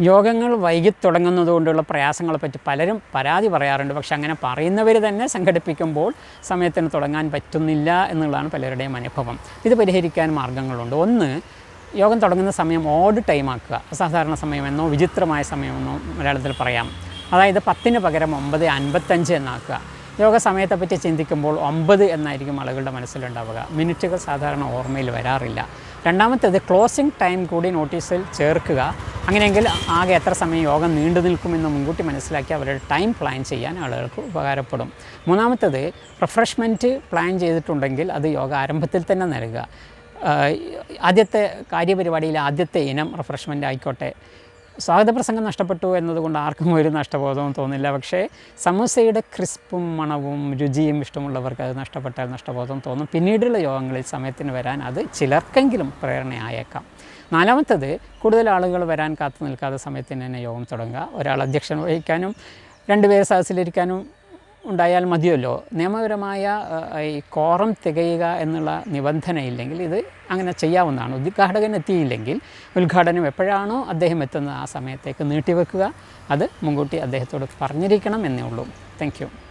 യോഗങ്ങൾ വൈകി തുടങ്ങുന്നതുകൊണ്ടുള്ള പ്രയാസങ്ങളെപ്പറ്റി പലരും പരാതി പറയാറുണ്ട്. പക്ഷെ അങ്ങനെ പറയുന്നവർ തന്നെ സംഘടിപ്പിക്കുമ്പോൾ സമയത്തിന് തുടങ്ങാൻ പറ്റുന്നില്ല എന്നുള്ളതാണ് പലരുടെയും അനുഭവം. ഇത് പരിഹരിക്കാൻ മാർഗങ്ങളുണ്ട്. ഒന്ന് യോഗം തുടങ്ങുന്ന സമയം ഓഡ് ടൈം ആക്കുക. അസാധാരണ സമയമെന്നോ വിചിത്രമായ സമയമെന്നോ മലയാളത്തിൽ പറയാം. അതായത് പത്തിന് പകരം ഒമ്പത് അൻപത്തഞ്ച് എന്നാക്കുക. യോഗ സമയത്തെപ്പറ്റി ചിന്തിക്കുമ്പോൾ ഒമ്പത് എന്നായിരിക്കും ആളുകളുടെ മനസ്സിലുണ്ടാവുക. മിനിറ്റുകൾ സാധാരണ ഓർമ്മയിൽ വരാറില്ല. രണ്ടാമത്തേത് ക്ലോസിംഗ് ടൈം കൂടി നോട്ടീസിൽ ചേർക്കുക. അങ്ങനെയെങ്കിൽ ആകെ എത്ര സമയം യോഗം നീണ്ടു നിൽക്കുമെന്ന് മുൻകൂട്ടി മനസ്സിലാക്കി അവരുടെ ടൈം പ്ലാൻ ചെയ്യാൻ ആളുകൾക്ക് ഉപകാരപ്പെടും. മൂന്നാമത്തേത് റിഫ്രഷ്മെന്റ് പ്ലാൻ ചെയ്തിട്ടുണ്ടെങ്കിൽ അത് യോഗ ആരംഭത്തിൽ തന്നെ നൽകുക. ആദ്യത്തെ കാര്യപരിപാടിയിലെ ആദ്യത്തെ ഇനം റിഫ്രഷ്മെന്റ് ആയിക്കോട്ടെ. സ്വാഗത പ്രസംഗം നഷ്ടപ്പെട്ടു എന്നതുകൊണ്ട് ആർക്കും ഒരു നഷ്ടബോധവും തോന്നില്ല. പക്ഷേ സമൂസയുടെ ക്രിസ്പും മണവും രുചിയും ഇഷ്ടമുള്ളവർക്ക് അത് നഷ്ടപ്പെട്ടാൽ നഷ്ടബോധം തോന്നും. പിന്നീടുള്ള യോഗങ്ങളിൽ സമയത്തിന് വരാൻ അത് ചിലർക്കെങ്കിലും പ്രേരണയായേക്കാം. നാലാമത്തത് കൂടുതൽ ആളുകൾ വരാൻ കാത്തു നിൽക്കാതെ സമയത്തിന് തന്നെ യോഗം തുടങ്ങുക. ഒരാൾ അധ്യക്ഷൻ വഹിക്കാനും രണ്ടുപേർ സദസ്സിലിരിക്കാനും ഉണ്ടായാൽ മതിയല്ലോ. നിയമപരമായ ഈ കോറം തികയുക എന്നുള്ള നിബന്ധനയില്ലെങ്കിൽ ഇത് അങ്ങനെ ചെയ്യാവുന്നതാണ്. ഉദ്ഘാടകൻ എത്തിയില്ലെങ്കിൽ ഉദ്ഘാടനം എപ്പോഴാണോ അദ്ദേഹം എത്തുന്നത് ആ സമയത്തേക്ക് നീട്ടിവെക്കുക. അത് മുൻകൂട്ടി അദ്ദേഹത്തോട് പറഞ്ഞിരിക്കണം എന്നേ ഉള്ളൂ. താങ്ക്